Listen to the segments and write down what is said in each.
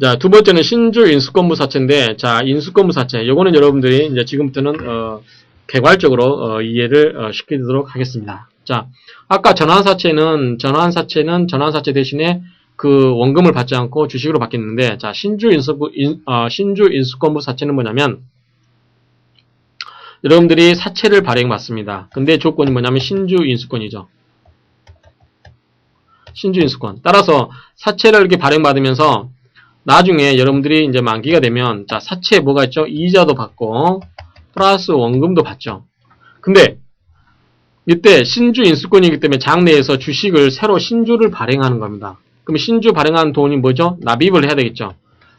자, 두 번째는 신주 인수권부 사채인데, 자, 인수권부 사채. 요거는 여러분들이 이제 지금부터는, 어, 개괄적으로, 어, 이해를, 어, 시키도록 하겠습니다. 자, 아까 전환사채는, 전환사채는 전환사채 대신에 그 원금을 받지 않고 주식으로 바뀌는데, 자, 신주 인수부, 인, 어, 신주 인수권부 사채는 뭐냐면, 여러분들이 사채를 발행받습니다. 근데 조건이 뭐냐면 신주 인수권이죠. 신주 인수권. 따라서 사채를 이렇게 발행받으면서 나중에 여러분들이 이제 만기가 되면 자 사채에 뭐가 있죠? 이자도 받고 플러스 원금도 받죠. 근데 이때 신주 인수권이기 때문에 장내에서 주식을 새로 신주를 발행하는 겁니다. 그럼 신주 발행한 돈이 뭐죠? 납입을 해야 되겠죠.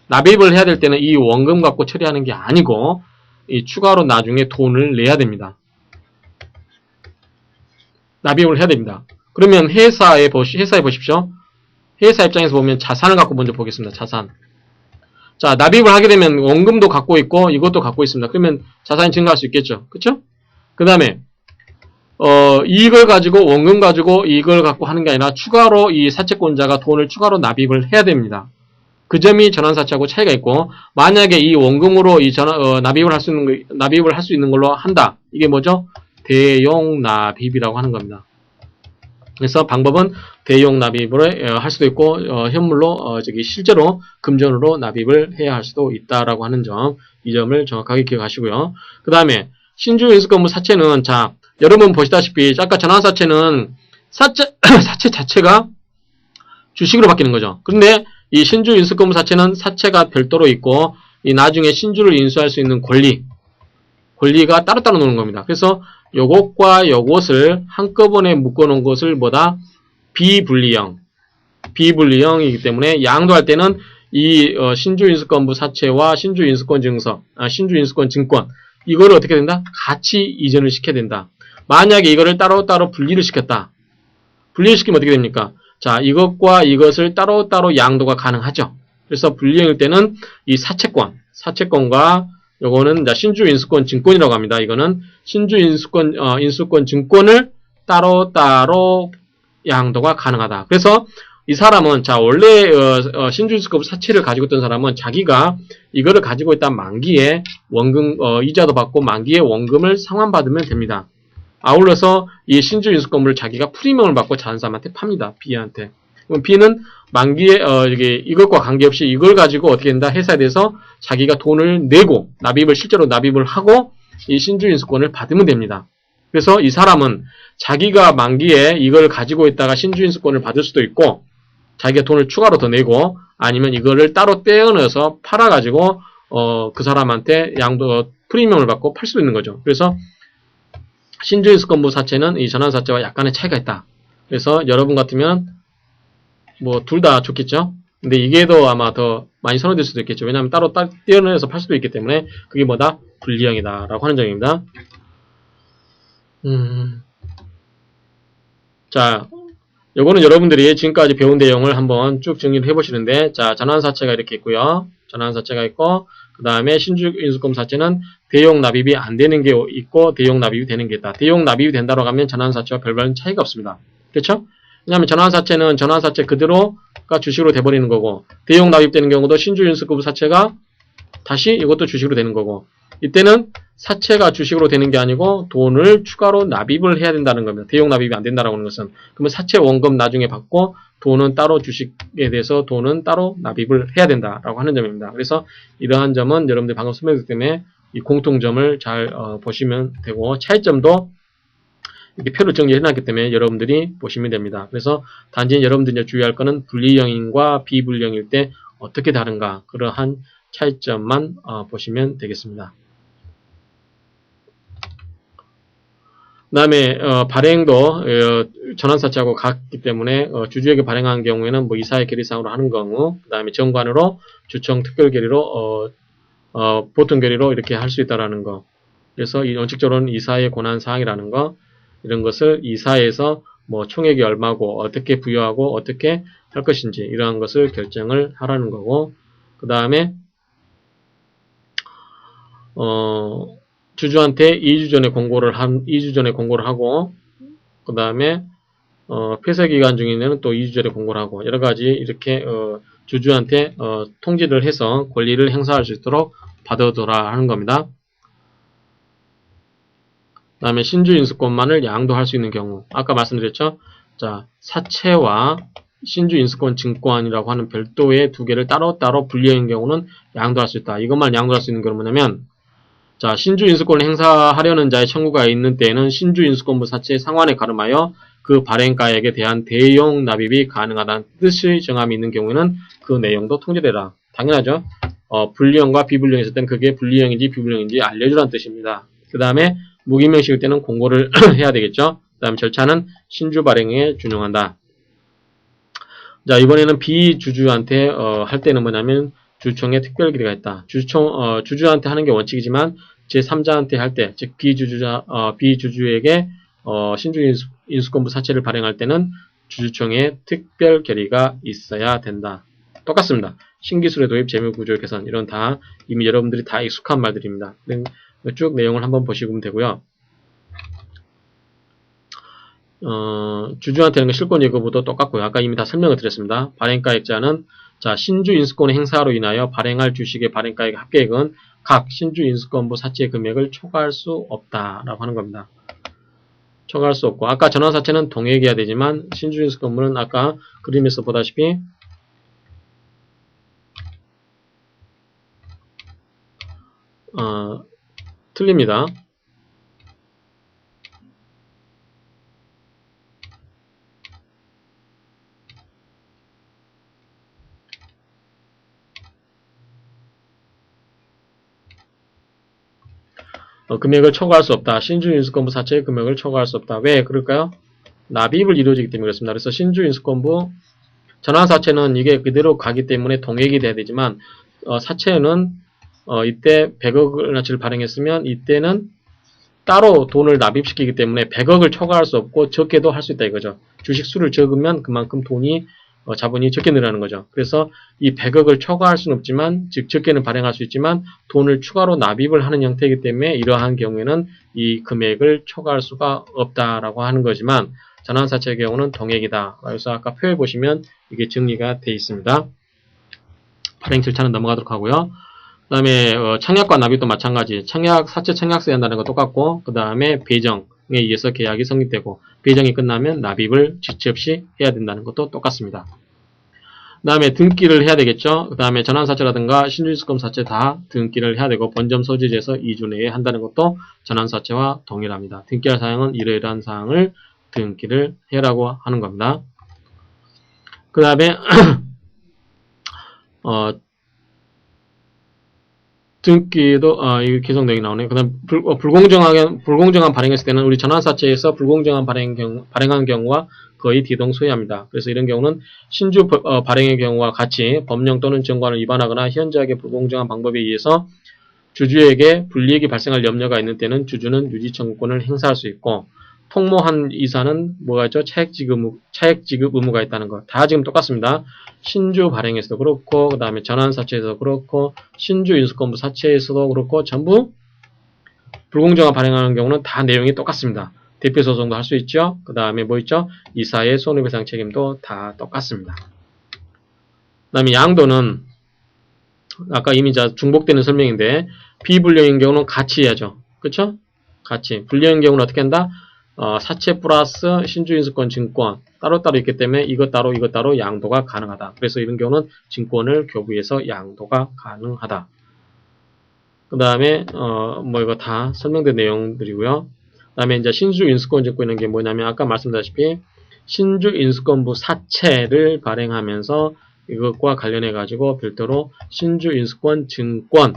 납입을 해야 될 때는 이 원금 갖고 처리하는 게 아니고 이 추가로 나중에 돈을 내야 됩니다. 납입을 해야 됩니다. 그러면 회사에 보시 회사에 보십시오. 회사 입장에서 보면 자산을 갖고 먼저 보겠습니다. 자산. 자, 납입을 하게 되면 원금도 갖고 있고 이것도 갖고 있습니다. 그러면 자산이 증가할 수 있겠죠. 그쵸? 그 다음에 어, 이익을 가지고 원금 가지고 이익을 갖고 하는 게 아니라 추가로 이 사채권자가 돈을 추가로 납입을 해야 됩니다. 그 점이 전환사채하고 차이가 있고 만약에 이 원금으로 이 전환, 어, 납입을 할 수 있는 거- 납입을 할 수 있는 걸로 한다. 이게 뭐죠? 대용 납입이라고 하는 겁니다. 그래서 방법은 대용 납입을 어, 할 수도 있고 어, 현물로 어, 저기 실제로 금전으로 납입을 해야 할 수도 있다라고 하는 점, 이 점을 정확하게 기억하시고요. 그 다음에 신주 인수건물 사채는 자 여러분 보시다시피 아까 전환사채는 사채 사채 자체가 주식으로 바뀌는 거죠. 그런데 이 신주 인수건물 사채는 사채가 별도로 있고 이 나중에 신주를 인수할 수 있는 권리 권리가 따로따로 노는 겁니다. 그래서 요것과 요것을 한꺼번에 묶어놓은 것을 뭐다? 비분리형. 비분리형이기 때문에 양도할 때는 이 어, 신주인수권부 사채와 신주인수권 증서, 아, 신주인수권 증권 이거를 어떻게 된다? 같이 이전을 시켜야 된다. 만약에 이거를 따로따로 분리를 시켰다. 분리를 시키면 어떻게 됩니까? 자, 이것과 이것을 따로따로 양도가 가능하죠. 그래서 분리형일 때는 이 사채권, 사채권과 요거는 이제 신주 인수권 증권이라고 합니다. 이거는 신주 인수권 어, 인수권 증권을 따로 따로 양도가 가능하다. 그래서 이 사람은 자 원래 어, 어, 신주 인수권 사채를 가지고 있던 사람은 자기가 이거를 가지고 있다 만기에 원금 어, 이자도 받고 만기에 원금을 상환받으면 됩니다. 아울러서 이 신주 인수권을 자기가 프리미엄을 받고 자는 사람한테 팝니다. B한테. 그럼 B는 만기에 어 이게 이것과 관계없이 이걸 가지고 어떻게 된다 회사에 대해서 자기가 돈을 내고 납입을 실제로 납입을 하고 이 신주 인수권을 받으면 됩니다. 그래서 이 사람은 자기가 만기에 이걸 가지고 있다가 신주 인수권을 받을 수도 있고 자기가 돈을 추가로 더 내고 아니면 이거를 따로 떼어내서 팔아 가지고 어 그 사람한테 양도 프리미엄을 받고 팔 수도 있는 거죠. 그래서 신주 인수권부 사채는 이 전환 사채와 약간의 차이가 있다. 그래서 여러분 같으면 뭐 둘 다 좋겠죠. 근데 이게 더 아마 더 많이 선호될 수도 있겠죠. 왜냐하면 따로 따, 떼어내서 팔 수도 있기 때문에 그게 뭐다 분리형이다 라고 하는 점입니다. 음. 자, 요거는 여러분들이 지금까지 배운 내용을 한번 쭉 정리를 해보시는데, 자, 전환사채가 이렇게 있고요. 전환사채가 있고, 그 다음에 신주인수권 사채는 대용 납입이 안 되는 게 있고, 대용 납입이 되는 게 있다. 대용 납입이 된다고 하면 전환사채와 별반 차이가 없습니다. 그렇죠? 왜냐하면 전환사채는 전환사채 그대로가 주식으로 돼버리는 거고, 대용 납입되는 경우도 신주인수급 사채가 다시 이것도 주식으로 되는 거고, 이때는 사채가 주식으로 되는 게 아니고 돈을 추가로 납입을 해야 된다는 겁니다. 대용 납입이 안 된다라고 하는 것은. 그러면 사채 원금 나중에 받고 돈은 따로 주식에 대해서 돈은 따로 납입을 해야 된다라고 하는 점입니다. 그래서 이러한 점은 여러분들 방금 설명드렸기 때문에 이 공통점을 잘 어, 보시면 되고 차이점도 이렇게 표를 정리해 놨기 때문에 여러분들이 보시면 됩니다. 그래서 단지 여러분들이 주의할 거는 분리형인과 비분리형일 때 어떻게 다른가 그러한 차이점만 어, 보시면 되겠습니다. 다음에 어, 발행도 어, 전환사채하고 같기 때문에 어, 주주에게 발행하는 경우에는 뭐 이사의 결의상으로 하는 경우 그 다음에 정관으로 주청 특별 결의로 어, 어, 보통 결의로 이렇게 할 수 있다라는 거. 그래서 이 원칙적으로는 이사의 권한 사항이라는 거 이런 것을 이사에서 뭐 총액이 얼마고 어떻게 부여하고 어떻게 할 것인지 이러한 것을 결정을 하라는 거고 그 다음에 어, 주주한테 2주 전에 공고를 한 2주 전에 공고를 하고 그 다음에 어, 폐쇄 기간 중에는 또 2주 전에 공고를 하고 여러 가지 이렇게 어, 주주한테 어, 통지를 해서 권리를 행사할 수 있도록 받아둬라 하는 겁니다. 그 다음에 신주 인수권만을 양도할 수 있는 경우 아까 말씀드렸죠. 자 사채와 신주 인수권 증권이라고 하는 별도의 두 개를 따로따로 분리한 경우는 양도할 수 있다. 이것만 양도할 수 있는 경우는 뭐냐면 자 신주 인수권을 행사하려는 자의 청구가 있는 때에는 신주 인수권부 사채 상환에 가름하여 그 발행가액에 대한 대용 납입이 가능하다는 뜻의 정함이 있는 경우에는 그 내용도 통제되라. 당연하죠. 어, 분리형과 비분리형이 있을 때는 그게 분리형인지 비분리형인지 알려주라는 뜻입니다. 그 다음에 무기명식일 때는 공고를 해야 되겠죠. 그 다음 절차는 신주 발행에 준용한다. 자 이번에는 비주주한테 어, 할 때는 뭐냐면 주총에 특별 기대가 있다. 주총 어, 주주한테 하는 게 원칙이지만 제 3자한테 할 때, 즉 비주주자 어, 비주주에게 어, 신주 인수, 인수권부 사채를 발행할 때는 주주총에 특별 결의가 있어야 된다. 똑같습니다. 신기술의 도입, 재무구조 개선 이런 다 이미 여러분들이 다 익숙한 말들입니다. 네, 쭉 내용을 한번 보시면 되고요. 어, 주주한테 하는 건 실권 예고보도 똑같고요. 아까 이미 다 설명을 드렸습니다. 발행가 액자는 자 신주 인수권의 행사로 인하여 발행할 주식의 발행가액 합계액은 각 신주 인수권부 사채 금액을 초과할 수 없다라고 하는 겁니다. 초과할 수 없고 아까 전환사채는 동액이어야 되지만 신주 인수권부는 아까 그림에서 보다시피 어, 틀립니다. 어, 금액을 초과할 수 없다. 신주 인수권부 사채의 금액을 초과할 수 없다. 왜 그럴까요? 납입을 이루어지기 때문에 그렇습니다. 그래서 신주 인수권부 전환 사채는 이게 그대로 가기 때문에 동액이 돼야 되지만 어, 사채는 어, 이때 100억을 발행했으면 이때는 따로 돈을 납입시키기 때문에 100억을 초과할 수 없고 적게도 할 수 있다 이거죠. 주식 수를 적으면 그만큼 돈이 어, 자본이 적게 늘어나는 거죠. 그래서 이 100억을 초과할 수는 없지만 즉 적게는 발행할 수 있지만 돈을 추가로 납입을 하는 형태이기 때문에 이러한 경우에는 이 금액을 초과할 수가 없다라고 하는 거지만 전환사채의 경우는 동액이다. 그래서 아까 표에 보시면 이게 정리가 되어 있습니다. 발행 절차는 넘어가도록 하고요. 그 다음에 어, 청약과 납입도 마찬가지. 청약, 사채 청약세 한다는 거 똑같고 그 다음에 배정에 의해서 계약이 성립되고 배정이 끝나면 납입을 지체 없이 해야 된다는 것도 똑같습니다. 그 다음에 등기를 해야 되겠죠. 그 다음에 전환사채라든가 신주인수권 사채 다 등기를 해야 되고 본점 소지지에서 2주 내에 한다는 것도 전환사채와 동일합니다. 등기할 사항은 이러이러한 사항을 등기를 해라고 하는 겁니다. 그 다음에 어, 등기도 아 이거 내용이 나오네. 그다음 불, 어, 불공정하게 불공정한 발행했을 때는 우리 전환사채에서 불공정한 발행 경우 발행한 경우와 거의 뒤동소이합니다. 그래서 이런 경우는 신주 버- 어, 발행의 경우와 같이 법령 또는 정관을 위반하거나 현저하게 불공정한 방법에 의해서 주주에게 불이익이 발생할 염려가 있는 때는 주주는 유지 청구권을 행사할 수 있고 통모한 이사는 뭐가 있죠? 차액 지급, 차액 지급 의무가 있다는 거. 다 지금 똑같습니다. 신주 발행에서도 그렇고, 그 다음에 전환 사채에서도 그렇고, 신주 인수권부 사채에서도 그렇고, 전부 불공정한 발행하는 경우는 다 내용이 똑같습니다. 대표 소송도 할 수 있죠. 그 다음에 뭐 있죠? 이사의 손해배상 책임도 다 똑같습니다. 그 다음에 양도는 아까 이미 자 중복되는 설명인데 비불량인 경우는 같이 해야죠. 그쵸? 같이. 불량인 경우는 어떻게 한다? 어, 사채 플러스 신주인수권 증권 따로따로 있기 때문에 이것 따로 이것 따로 양도가 가능하다. 그래서 이런 경우는 증권을 교부해서 양도가 가능하다. 그 다음에 어, 뭐 이거 다 설명된 내용들이고요. 그 다음에 이제 신주인수권 증권이라는 게 뭐냐면 아까 말씀드렸다시피 신주인수권부 사채를 발행하면서 이것과 관련해 가지고 별도로 신주인수권 증권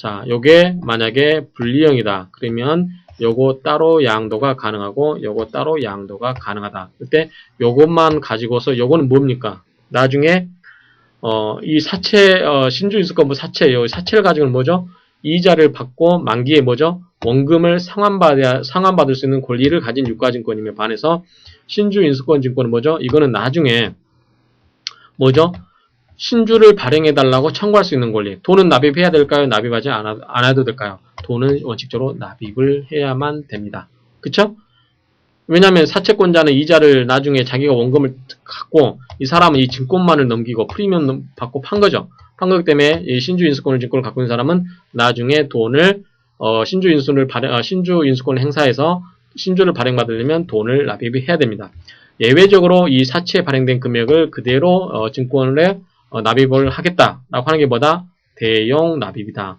자, 요게 만약에 분리형이다. 그러면 요거 따로 양도가 가능하고 요거 따로 양도가 가능하다. 그때 요것만 가지고서 요거는 뭡니까? 나중에 어, 이 사채 어, 신주인수권부 사채 요 사채를 가지고는 뭐죠? 이자를 받고 만기에 뭐죠? 원금을 상환받아 상환받을 수 있는 권리를 가진 유가증권임에 반해서 신주인수권 증권은 뭐죠? 이거는 나중에 뭐죠? 신주를 발행해 달라고 청구할 수 있는 권리. 돈은 납입해야 될까요? 납입하지 않아, 안 해도 될까요? 돈은 원칙적으로 납입을 해야만 됩니다. 그쵸? 왜냐하면 사채권자는 이자를 나중에 자기가 원금을 갖고 이 사람은 이 증권만을 넘기고 프리미엄 받고 판 거죠. 판 거기 때문에 이 신주 인수권을 증권을 갖고 있는 사람은 나중에 돈을 어, 신주 인수를 발행, 어, 신주 인수권을 행사해서 신주를 발행받으려면 돈을 납입을 해야 됩니다. 예외적으로 이 사채에 발행된 금액을 그대로 어, 증권에 어, 납입을 하겠다라고 하는 게 뭐다? 대용 납입이다.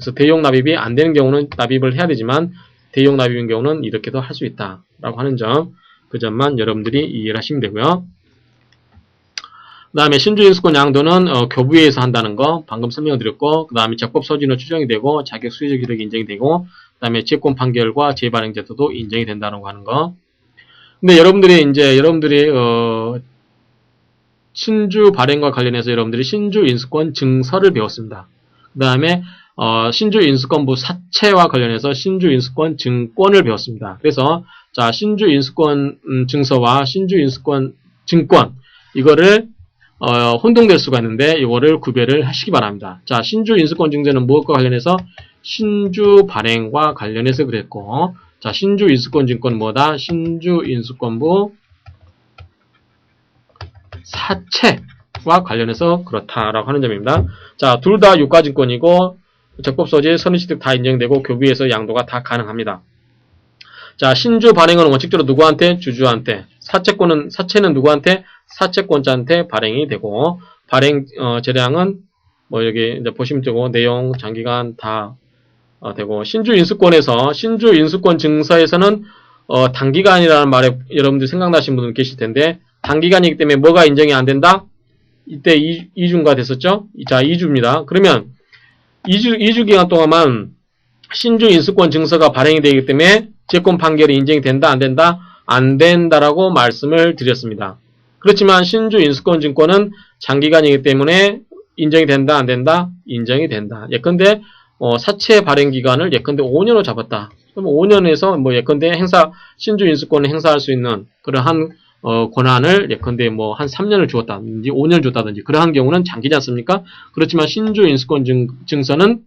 그래서 대용 납입이 안 되는 경우는 납입을 해야 되지만 대용 납입인 경우는 이렇게도 할 수 있다라고 하는 점, 그 점만 여러분들이 이해를 하시면 되고요. 그 다음에 신주인수권 양도는 어, 교부위에서 한다는 거 방금 설명을 드렸고 그 다음에 적법 소진으로 추정이 되고 자격 수혜적 이력이 인정이 되고 그 다음에 채권 판결과 재발행 제도도 인정이 된다는 거 하는 거 근데 여러분들이 이제 여러분들이 어, 신주 발행과 관련해서 여러분들이 신주 인수권 증서를 배웠습니다. 그 다음에 어, 신주 인수권부 사채와 관련해서 신주 인수권 증권을 배웠습니다. 그래서 자 신주 인수권 음, 증서와 신주 인수권 증권 이거를 어, 혼동될 수가 있는데 이거를 구별을 하시기 바랍니다. 자 신주 인수권 증서는 무엇과 관련해서 신주 발행과 관련해서 그랬고 자 신주 인수권 증권 뭐다? 신주 인수권부 사채와 관련해서 그렇다라고 하는 점입니다. 자, 둘 다 유가증권이고 적법소지, 선의취득 다 인정되고 교비에서 양도가 다 가능합니다. 자, 신주 발행은 원칙적으로 누구한테? 주주한테. 사채권은 사채는 누구한테? 사채권자한테 발행이 되고 발행 어, 재량은 뭐 여기 이제 보시면 되고 내용, 장기간 다 어, 되고 신주 인수권에서 신주 인수권 증서에서는 어, 단기간이라는 말에 여러분들 생각나신 분들 계실 텐데 단기간이기 때문에 뭐가 인정이 안 된다? 이때 이, 2주가 됐었죠? 자, 2주입니다. 그러면 2주, 2주 기간 동안만 신주 인수권 증서가 발행이 되기 때문에 채권 판결이 인정이 된다, 안 된다? 안 된다라고 말씀을 드렸습니다. 그렇지만 신주 인수권 증권은 장기간이기 때문에 인정이 된다, 안 된다? 인정이 된다. 예컨대 어, 사채 발행 기간을 예컨대 5년으로 잡았다. 그럼 5년에서 뭐 예컨대 행사 신주 인수권을 행사할 수 있는 그러한 어, 권한을 예컨대 뭐 한 3년을 주었다든지 5년 줬다든지 그러한 경우는 장기지 않습니까? 그렇지만 신주 인수권 증, 증서는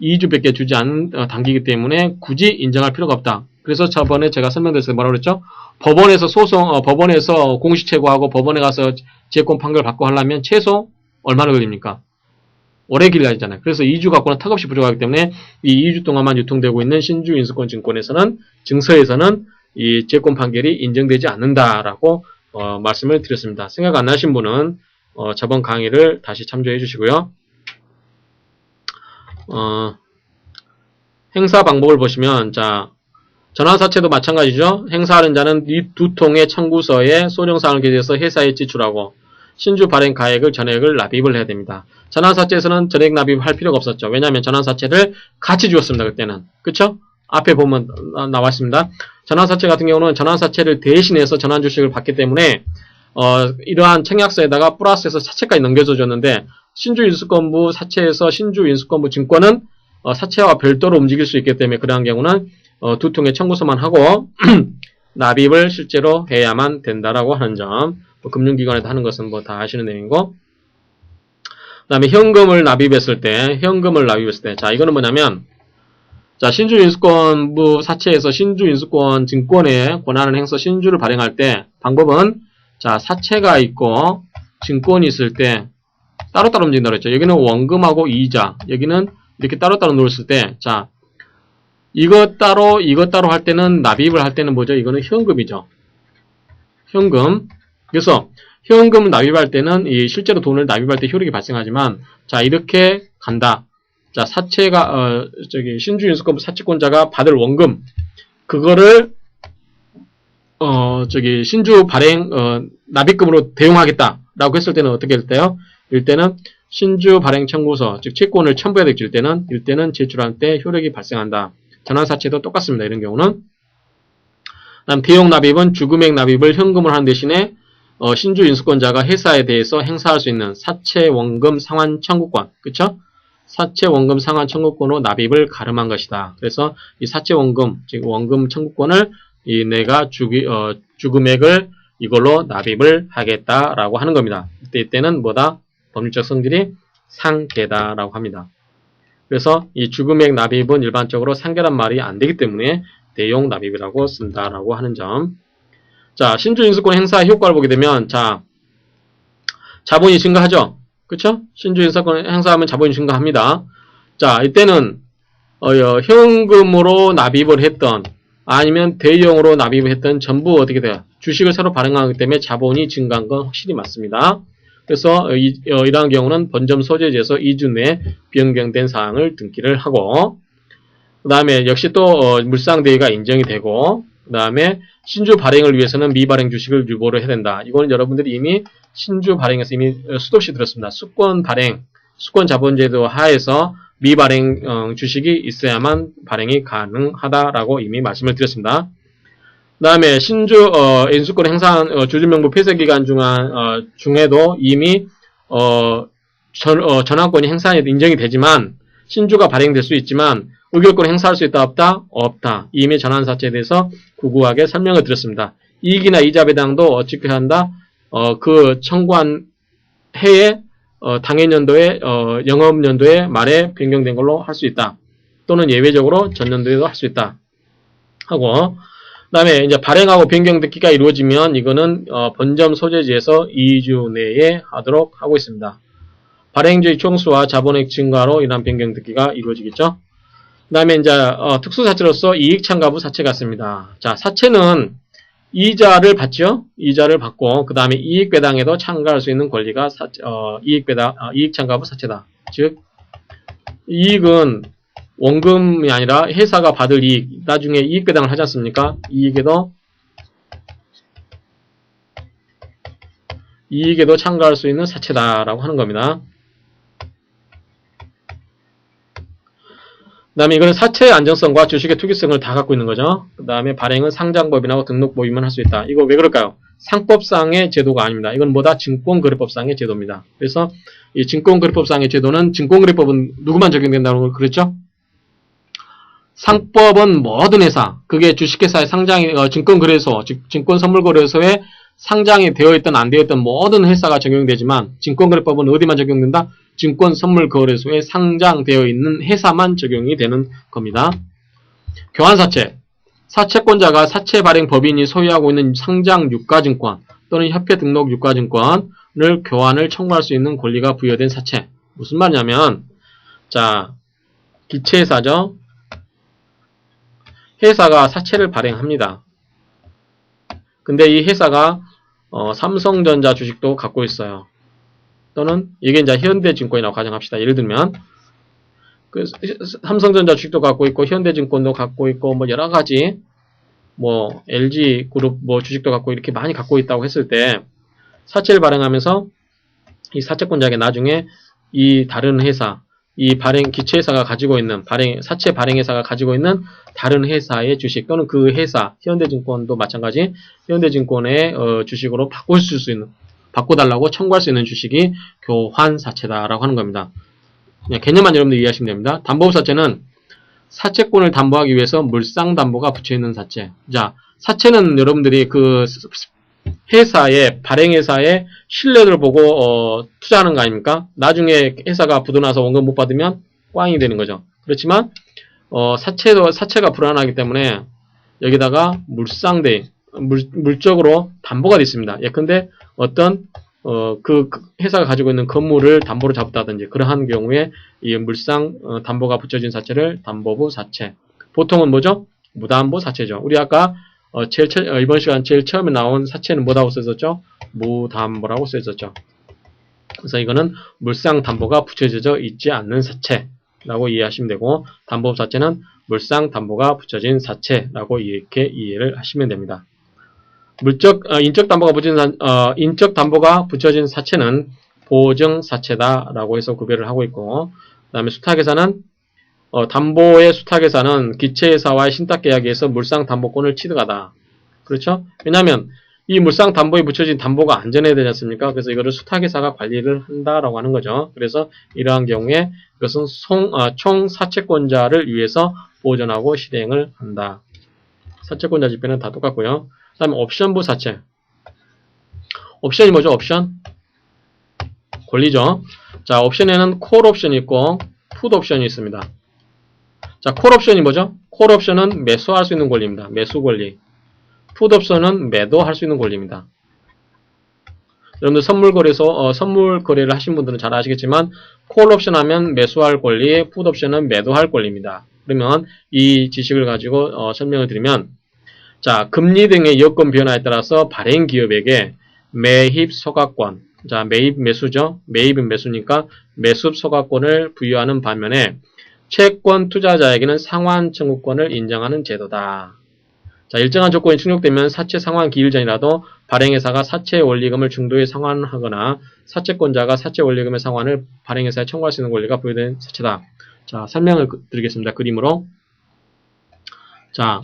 2주밖에 주지 않은 어, 단기이기 때문에 굳이 인정할 필요가 없다. 그래서 저번에 제가 설명드렸을 때 뭐라고 그랬죠? 법원에서 소송, 어, 법원에서 공시채고하고 법원에 가서 재권 판결 받고 하려면 최소 얼마나 걸립니까? 오래 길러야잖아요. 그래서 2주 갖고는 턱없이 부족하기 때문에 이 2주 동안만 유통되고 있는 신주 인수권 증권에서는 증서에서는 이 재권 판결이 인정되지 않는다라고 어, 말씀을 드렸습니다. 생각 안 나신 분은 어, 저번 강의를 다시 참조해 주시고요. 어, 행사 방법을 보시면 자 전환사채도 마찬가지죠. 행사하는 자는 이 두 통의 청구서에 소령사항을 기재해서 회사에 지출하고 신주 발행 가액을 전액을 납입을 해야 됩니다. 전환사채에서는 전액 납입할 필요가 없었죠. 왜냐하면 전환사채를 같이 주었습니다. 그때는. 그쵸? 앞에 보면 나와 있습니다. 전환사채 같은 경우는 전환사채를 대신해서 전환주식을 받기 때문에 어, 이러한 청약서에다가 플러스해서 사채까지 넘겨줘 줬는데 신주인수권부 사채에서 신주인수권부 증권은 어, 사채와 별도로 움직일 수 있기 때문에 그러한 경우는 어, 두 통의 청구서만 하고 납입을 실제로 해야만 된다라고 하는 점 뭐 금융기관에서 하는 것은 뭐 다 아시는 내용이고 그 다음에 현금을 납입했을 때 현금을 납입했을 때 자 이거는 뭐냐면 자, 신주 인수권부 사채에서 신주 인수권 증권의 권한을 행사 신주를 발행할 때 방법은 자, 사채가 있고 증권이 있을 때 따로따로 움직인다고 했죠. 여기는 원금하고 이자, 여기는 이렇게 따로따로 놓았을 때 자, 이것 따로 이것 따로 할 때는 납입을 할 때는 뭐죠? 이거는 현금이죠. 현금. 그래서 현금을 납입할 때는 이 실제로 돈을 납입할 때 효력이 발생하지만 자, 이렇게 간다. 자, 사채가, 어, 저기, 신주인수권 사채권자가 받을 원금, 그거를, 어, 저기, 신주 발행, 어, 납입금으로 대용하겠다라고 했을 때는 어떻게 될때요? 일 때는 신주 발행 청구서, 즉, 채권을 첨부해야 될일 때는, 일 때는 제출할 때 효력이 발생한다. 전환사채도 똑같습니다. 이런 경우는. 다음, 대용 납입은 주금액 납입을 현금으로 하는 대신에, 어, 신주 인수권자가 회사에 대해서 행사할 수 있는 사채 원금 상환 청구권, 그쵸? 사채 원금 상환 청구권으로 납입을 가름한 것이다. 그래서 이 사채 원금, 즉 원금 청구권을 이 내가 주기, 어, 주금액을 이걸로 납입을 하겠다라고 하는 겁니다. 이때 이때는 뭐다? 법률적 성질이 상계다라고 합니다. 그래서 이 주금액 납입은 일반적으로 상계란 말이 안 되기 때문에 대용 납입이라고 쓴다라고 하는 점 자, 신주인수권 행사의 효과를 보게 되면, 자, 자본이 증가하죠? 그쵸? 신주인수권 행사하면 자본이 증가합니다. 자, 이때는, 어, 어, 현금으로 납입을 했던, 아니면 대형으로 납입을 했던 전부 어떻게 돼요? 주식을 새로 발행하기 때문에 자본이 증가한 건 확실히 맞습니다. 그래서 이, 어, 이러한 경우는 본점 소재지에서 2주 내에 변경된 사항을 등기를 하고 그 다음에 역시 또 어, 물상대위가 인정이 되고 그 다음에 신주 발행을 위해서는 미발행 주식을 유보를 해야 된다. 이거는 여러분들이 이미 신주 발행에서 이미 어, 수도 없이 들었습니다. 수권 발행, 수권 자본제도 하에서 미발행 어, 주식이 있어야만 발행이 가능하다라고 이미 말씀을 드렸습니다. 그 다음에 신주 어, 인수권 행사한 어, 주주명부 폐쇄 기간 중한, 어, 중에도 이미 어, 전, 어, 전환권이 행사 인정이 되지만 신주가 발행될 수 있지만 의결권 행사할 수 있다 없다 없다 이미 전환 사채에 대해서 구구하게 설명을 드렸습니다. 이익이나 이자 배당도 어떻게 한다? 어, 그 청구한 해에 어, 당해 년도에 어, 영업 연도에 말에 변경된 걸로 할 수 있다. 또는 예외적으로 전년도에도 할 수 있다. 하고 그 다음에 이제 발행하고 변경 듣기가 이루어지면 이거는 어, 본점 소재지에서 2주 내에 하도록 하고 있습니다. 발행주의 총수와 자본액 증가로 인한 변경 듣기가 이루어지겠죠. 그 다음에 이제 어, 특수사채로서 이익참가부 사채 같습니다. 자 사채는 이자를 받죠. 이자를 받고 그 다음에 이익배당에도 참가할 수 있는 권리가 사, 어, 이익배당, 아, 이익참가부 사채다. 즉 이익은 원금이 아니라 회사가 받을 이익, 나중에 이익배당을 하지 않습니까? 이익에도 이익에도 참가할 수 있는 사채다라고 하는 겁니다. 그 다음에 이거는 사채의 안정성과 주식의 투기성을 다 갖고 있는 거죠. 그 다음에 발행은 상장법인하고 등록법이면 할수 있다. 이거 왜 그럴까요? 상법상의 제도가 아닙니다. 이건 뭐다? 증권거래법상의 제도입니다. 그래서 이 증권거래법상의 제도는 증권거래법은 누구만 적용된다는 걸 그랬죠? 상법은 모든 회사, 그게 주식회사의 상장이, 어, 증권거래소, 즉, 증권선물거래소에 상장이 되어 있든 안 되어 있든 모든 회사가 적용되지만, 증권거래법은 어디만 적용된다? 증권 선물 거래소에 상장되어 있는 회사만 적용이 되는 겁니다. 교환사채. 사채권자가 사채 발행 법인이 소유하고 있는 상장 유가증권 또는 협회 등록 유가증권을 교환을 청구할 수 있는 권리가 부여된 사채. 무슨 말이냐면, 자, 기체회사죠. 회사가 사채를 발행합니다. 근데 이 회사가 어, 삼성전자 주식도 갖고 있어요. 또는 이게 이제 현대증권이라고 가정합시다. 예를 들면 그 삼성전자 주식도 갖고 있고 현대증권도 갖고 있고 뭐 여러 가지 뭐 LG 그룹 뭐 주식도 갖고 이렇게 많이 갖고 있다고 했을 때 사채를 발행하면서 이 사채권자에게 나중에 이 다른 회사 이 발행 기체 회사가 가지고 있는 발행 사채 발행 회사가 가지고 있는 다른 회사의 주식 또는 그 회사 현대증권도 마찬가지 현대증권의 어, 주식으로 바꿀 수 있는 바꿔달라고 청구할 수 있는 주식이 교환 사채다라고 하는 겁니다. 그냥 개념만 여러분들 이해하시면 됩니다. 담보사채는 사채권을 담보하기 위해서 물상 담보가 붙여 있는 사채. 자, 사채는 여러분들이 그 회사의 발행회사의 신뢰를 보고 어, 투자하는 거 아닙니까? 나중에 회사가 부도나서 원금 못 받으면 꽝이 되는 거죠. 그렇지만 어, 사채도 사채가 불안하기 때문에 여기다가 물상대 물, 물적으로 담보가 돼 있습니다. 예컨대 어떤 어, 그 회사가 가지고 있는 건물을 담보로 잡았다든지 그러한 경우에 이 물상 어, 담보가 붙여진 사채를 담보부 사채. 보통은 뭐죠? 무담보 사채죠. 우리 아까 어, 제일 처, 어, 이번 시간 제일 처음에 나온 사채는 뭐라고 써있었죠? 무담보라고 써있었죠. 그래서 이거는 물상 담보가 붙여져 있지 않는 사채라고 이해하시면 되고 담보부 사채는 물상 담보가 붙여진 사채라고 이렇게 이해를 하시면 됩니다. 물적 어, 인적 담보가 붙여진 어, 인적 담보가 붙여진 사채는 보증 사채다라고 해서 구별을 하고 있고 그다음에 수탁회사는 어, 담보의 수탁회사는 기체회사와의 신탁계약에서 물상담보권을 취득하다. 그렇죠? 왜냐하면 이 물상담보에 붙여진 담보가 안전해야 되지 않습니까? 그래서 이거를 수탁회사가 관리를 한다라고 하는 거죠. 그래서 이러한 경우에 이것은 송, 아, 총 사채권자를 위해서 보존하고 실행을 한다. 사채권자 집회는 다 똑같고요. 그 다음에 옵션부 사채. 옵션이 뭐죠? 옵션? 권리죠. 자, 옵션에는 콜 옵션이 있고 풋 옵션이 있습니다. 자, 콜 옵션이 뭐죠? 콜 옵션은 매수할 수 있는 권리입니다. 매수 권리. 풋옵션은 매도할 수 있는 권리입니다. 여러분들 선물 거래소 어, 선물 거래를 하신 분들은 잘 아시겠지만 콜 옵션 하면 매수할 권리, 풋 옵션은 매도할 권리입니다. 그러면 이 지식을 가지고 어, 설명을 드리면 자 금리 등의 여건 변화에 따라서 발행 기업에게 매입 소각권 자 매입 매수죠 매입은 매수니까 매수 소각권을 부여하는 반면에 채권 투자자에게는 상환 청구권을 인정하는 제도다. 자, 일정한 조건이 충족되면 사채 상환 기일 전이라도 발행회사가 사채 원리금을 중도에 상환하거나 사채권자가 사채 원리금의 상환을 발행회사에 청구할 수 있는 권리가 부여된 사채다. 자, 설명을 그- 드리겠습니다. 그림으로. 자,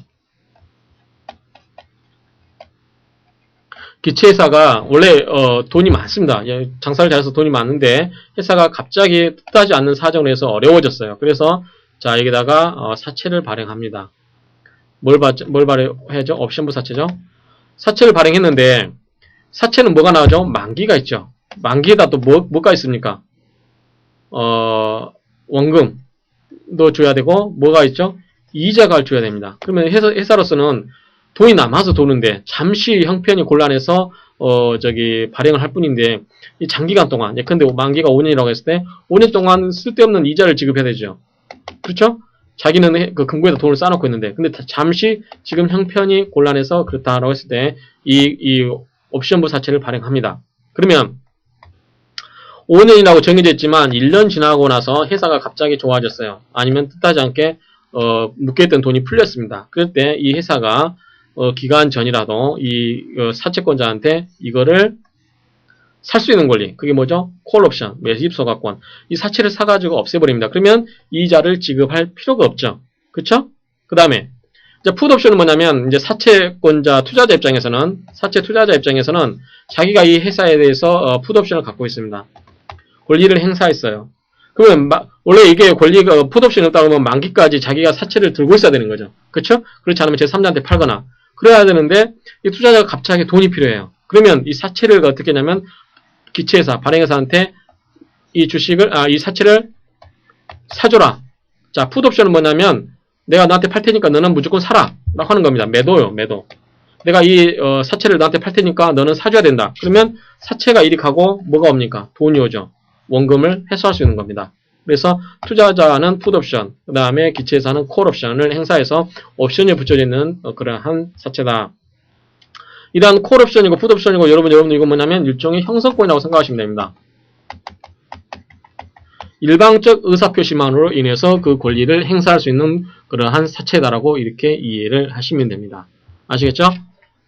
기체회사가 원래 어, 돈이 많습니다. 예, 장사를 잘해서 돈이 많은데 회사가 갑자기 뜻하지 않는 사정으로 해서 어려워졌어요. 그래서 자 여기다가 어, 사채를 발행합니다. 뭘, 바, 뭘 발행하죠? 옵션부 사채죠? 사채를 발행했는데 사채는 뭐가 나오죠? 만기가 있죠. 만기에다 또 뭐, 뭐가 있습니까? 어, 원금도 줘야 되고 뭐가 있죠? 이자가 줘야 됩니다. 그러면 회사, 회사로서는 돈이 남아서 도는데 잠시 형편이 곤란해서 어 저기 발행을 할 뿐인데 이 장기간 동안 예컨대 만기가 5년이라고 했을 때 5년 동안 쓸데없는 이자를 지급해야 되죠. 그렇죠? 자기는 해- 그 금고에다 돈을 쌓아놓고 있는데 근데 다- 잠시 지금 형편이 곤란해서 그렇다라고 했을 때 이 이 옵션부 사채를 발행합니다. 그러면 5년이라고 정해져 있지만 1년 지나고 나서 회사가 갑자기 좋아졌어요. 아니면 뜻하지 않게 어, 묶여있던 돈이 풀렸습니다. 그럴 때 이 회사가 어, 기간 전이라도 이 어, 사채권자한테 이거를 살 수 있는 권리. 그게 뭐죠? 콜 옵션, 매입 소각권. 이 사채를 사가지고 없애버립니다. 그러면 이자를 지급할 필요가 없죠. 그쵸? 그 다음에 이제 풋 옵션은 뭐냐면 이제 사채권자 투자자 입장에서는 사채 투자자 입장에서는 자기가 이 회사에 대해서 어, 풋 옵션을 갖고 있습니다. 권리를 행사했어요. 그러면 마- 원래 이게 권리가 풋 옵션이 없다 그러면 만기까지 자기가 사채를 들고 있어야 되는 거죠. 그렇죠? 그렇지 않으면 제3자한테 팔거나 그래야 되는데 이 투자자가 갑자기 돈이 필요해요. 그러면 이 사채를 어떻게 하냐면 기체회사, 발행회사한테 이 주식을 아 이 사채를 사줘라. 자, 풋 옵션은 뭐냐면 내가 너한테 팔 테니까 너는 무조건 사라. 라고 하는 겁니다. 매도요, 매도. 내가 이 어, 사채를 너한테 팔 테니까 너는 사줘야 된다. 그러면 사채가 이리 가고 뭐가 옵니까? 돈이 오죠. 원금을 회수할 수 있는 겁니다. 그래서 투자자는 풋 옵션, 그 다음에 기체회사는 콜 옵션을 행사해서 옵션이 붙여져 있는 어, 그러한 사채다. 이러한 콜 옵션이고 풋 옵션이고 여러분 여러분들 이거 뭐냐면 일종의 형성권이라고 생각하시면 됩니다. 일방적 의사표시만으로 인해서 그 권리를 행사할 수 있는 그러한 사채다라고 이렇게 이해를 하시면 됩니다. 아시겠죠?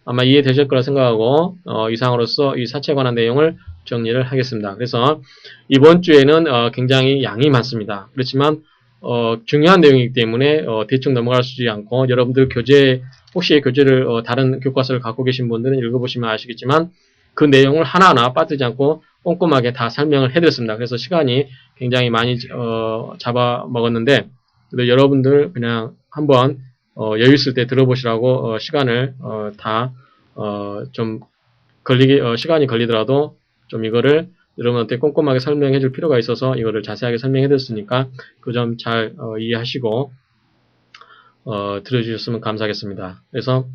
아마 이해되실 거라 생각하고 어, 이상으로서 이 사채에 관한 내용을 정리를 하겠습니다. 그래서 이번 주에는 어, 굉장히 양이 많습니다. 그렇지만 어, 중요한 내용이기 때문에 어, 대충 넘어갈 수 있지 않고 여러분들 교재 혹시 교재를 어, 다른 교과서를 갖고 계신 분들은 읽어보시면 아시겠지만 그 내용을 하나하나 빠뜨리지 않고 꼼꼼하게 다 설명을 해드렸습니다. 그래서 시간이 굉장히 많이 어, 잡아먹었는데 여러분들 그냥 한번 어, 여유 있을 때 들어보시라고 어, 시간을 어, 다좀 걸리기 어, 시간이 걸리더라도 좀 이거를 여러분한테 꼼꼼하게 설명해 줄 필요가 있어서 이거를 자세하게 설명해 드렸으니까 그 점잘 이해하시고 어, 들어주셨으면 감사하겠습니다. 그래서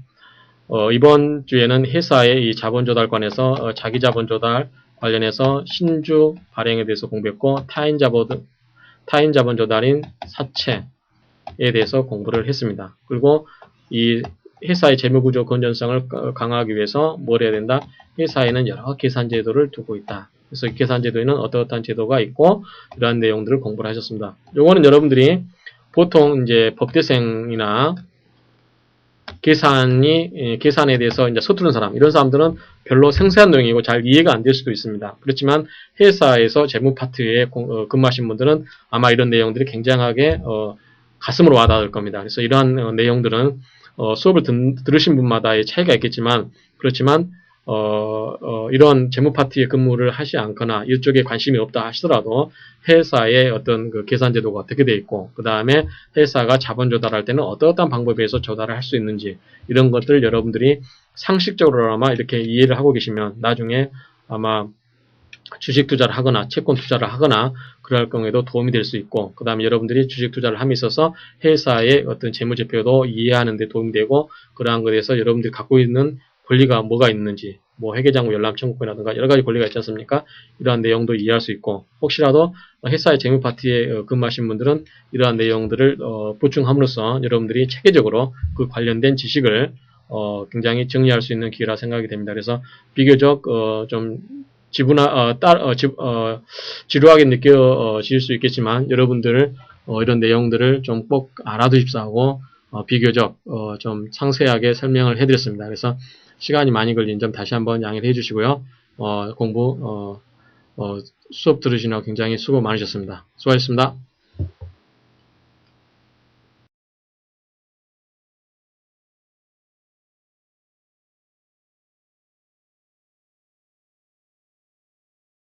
어, 이번 주에는 회사의 이 자본 조달관에서 어, 자기 자본 조달 관련해서 신주 발행에 대해서 공부했고 타인 자본 타인 자본 조달인 사채 에 대해서 공부를 했습니다. 그리고 이 회사의 재무구조 건전성을 어, 강화하기 위해서 뭘 해야 된다? 회사에는 여러 계산 제도를 두고 있다. 그래서 이 계산 제도에는 어떠어떠한 제도가 있고 이러한 내용들을 공부를 하셨습니다. 요거는 여러분들이 보통 이제 법대생이나 계산이 예, 계산에 대해서 이제 서투른 사람 이런 사람들은 별로 생소한 내용이고 잘 이해가 안 될 수도 있습니다. 그렇지만 회사에서 재무 파트에 공- 어, 근무하신 분들은 아마 이런 내용들이 굉장하게 어, 가슴으로 와닿을 겁니다. 그래서 이러한 어, 내용들은 어, 수업을 듣, 들으신 분마다의 차이가 있겠지만 그렇지만 어, 어, 이런 재무 파트에 근무를 하지 않거나 이쪽에 관심이 없다 하시더라도 회사의 어떤 그 계산 제도가 어떻게 돼 있고 그 다음에 회사가 자본 조달할 때는 어떠어떤 방법에 서 조달을 할 수 있는지 이런 것들 여러분들이 상식적으로나마 이렇게 이해를 하고 계시면 나중에 아마 주식 투자를 하거나 채권 투자를 하거나 그럴 경우에도 도움이 될 수 있고 그 다음에 여러분들이 주식 투자를 함에 있어서 회사의 어떤 재무제표도 이해하는 데 도움이 되고 그러한 것에 대해서 여러분들이 갖고 있는 권리가 뭐가 있는지 뭐 회계장부 열람 청구권이라든가 여러 가지 권리가 있지 않습니까? 이러한 내용도 이해할 수 있고 혹시라도 회사의 재무 파트에 어, 근무하신 분들은 이러한 내용들을 어, 보충함으로써 여러분들이 체계적으로 그 관련된 지식을 어, 굉장히 정리할 수 있는 기회라 생각이 됩니다. 그래서 비교적 어, 좀 지분화 어, 딸, 어, 지, 어, 지루하게 느껴질 수 있겠지만 여러분들 어, 이런 내용들을 좀 꼭 알아두십사 하고 어, 비교적 어, 좀 상세하게 설명을 해드렸습니다. 그래서 시간이 많이 걸린 점 다시 한번 양해를 해주시고요. 어, 공부 어, 어, 수업 들으시느라 굉장히 수고 많으셨습니다. 수고하셨습니다.